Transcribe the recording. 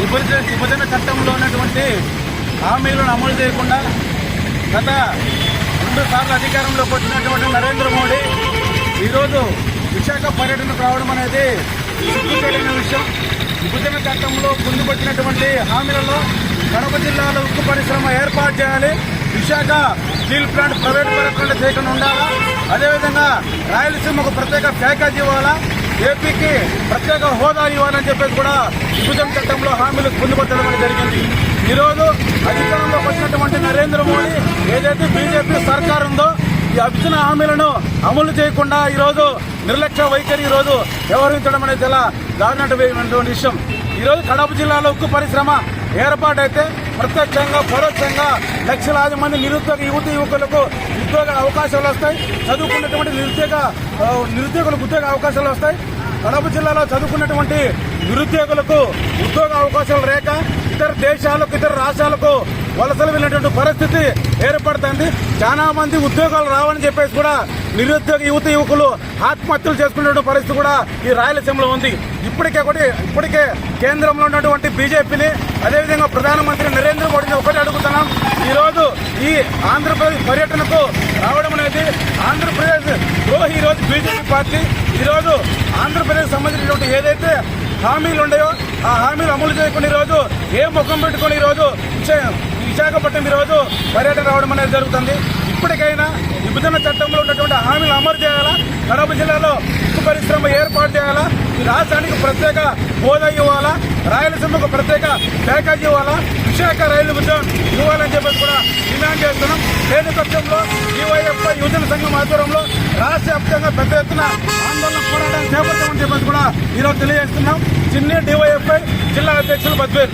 విభజన విభజన చట్టంలో ఉన్నటువంటి హామీలను అమలు చేయకుండా గత రెండు సార్లు అధికారంలోకి వచ్చినటువంటి నరేంద్ర మోడీ ఈరోజు విశాఖ పర్యటనకు రావడం అనేది సిగ్గుచేటైన విషయం. విభజన చట్టంలో పొందుపట్టినటువంటి హామీలలో కడప జిల్లాలో ఉక్కు పరిశ్రమ ఏర్పాటు చేయాలి. విశాఖ స్టీల్ ప్లాంట్ ప్రైవేట్ పరంగా చేయకుండా ఉండాలా? అదేవిధంగా రాయలసీమకు ప్రత్యేక ప్యాకేజ్ ఇవ్వాలా? ఏపీకి ప్రత్యేక హోదా ఇవ్వాలని చెప్పేసి కూడా విభజన ఎన్నో హామీలు పొందుపరచడం జరిగింది. ఈరోజు రోజు అధికారంలోకి వచ్చినటువంటి నరేంద్ర మోడీ ఏదైతే బీజేపీ సర్కార్ ఉందో ఈ అభిచిన హామీలను అమలు చేయకుండా ఈ రోజు నిర్లక్ష్య వైఖరి ఈ రోజు వ్యవహరించడం అనేది చాలా దారుణమైనటువంటి విషయం. ఈ రోజు కడప జిల్లాలో ఉక్కు పరిశ్రమ ఏర్పాటైతే ప్రత్యక్షంగా పరోక్షంగా లక్షలాది మంది నిరుద్యోగ యువత యువకులకు ఉద్యోగ అవకాశాలు వస్తాయి. చదువుకున్నటువంటి నిరుద్యోగ నిరుద్యోగులకు ఉద్యోగ అవకాశాలు వస్తాయి. కడప జిల్లాలో చదువుకున్నటువంటి నిరుద్యోగులకు ఉద్యోగ అవకాశాలు లేక ఇతర దేశాలకు ఇతర రాష్ట్రాలకు వలసలు వెళ్ళినటువంటి పరిస్థితి ఏర్పడుతుంది. చాలా మంది ఉద్యోగాలు రావని చెప్పేసి కూడా నిరుద్యోగ యువత యువకులు ఆత్మహత్యలు చేసుకునే పరిస్థితి కూడా ఈ రాయలసీమలో ఉంది. ఇప్పటికే కూడా ఇప్పటికే కేంద్రంలో ఉన్నటువంటి బీజేపీని అదేవిధంగా ప్రధానమంత్రి నరేంద్ర మోడీని ఒకటి అడుగుతున్నాం. ఈరోజు ఈ ఆంధ్రప్రదేశ్ పర్యటనకు రావడం అనేది ఆంధ్రప్రదేశ్ బీజేపీ పార్టీ ఈ రోజు ఆంధ్రప్రదేశ్ సంబంధించినటువంటి ఏదైతే హామీలు ఉన్నాయో ఆ హామీలు అమలు చేయకుండా ఈరోజు రోజు ఏ ముఖం పెట్టుకుని ఈరోజు రోజు విశాఖపట్నం ఈరోజు రోజు పర్యటన రావడం అనేది జరుగుతుంది. ఇప్పటికైనా విభజన చట్టంలో ఉన్నటువంటి హామీలు అమలు చేయాలా? కడప జిల్లాలో ఉక్కు పరిశ్రమ ఏర్పాటు చేయాలా? రాష్ట్రానికి ప్రత్యేక హోదా ఇవ్వాలా? రాయలసీమకు ప్రత్యేక ప్యాకేజ్ ఇవ్వాలా? విశాఖ రైలు ఉద్యోగం ఇవ్వాలని చెప్పేసి కూడా డిమాండ్ చేస్తున్నాం. లేని పక్షంలో యువజన సంఘం ఆధ్వర్యంలో రాష్ట్ర వ్యాప్తంగా పెద్ద ఎత్తున ఆందోళన పోరాటాన్ని చేపడతామని చెప్పేసి కూడా ఈరోజు తెలియజేస్తున్నాం. చిన్న డివైఎఫ్ఐ జిల్లా అధ్యక్షులు బద్వేరు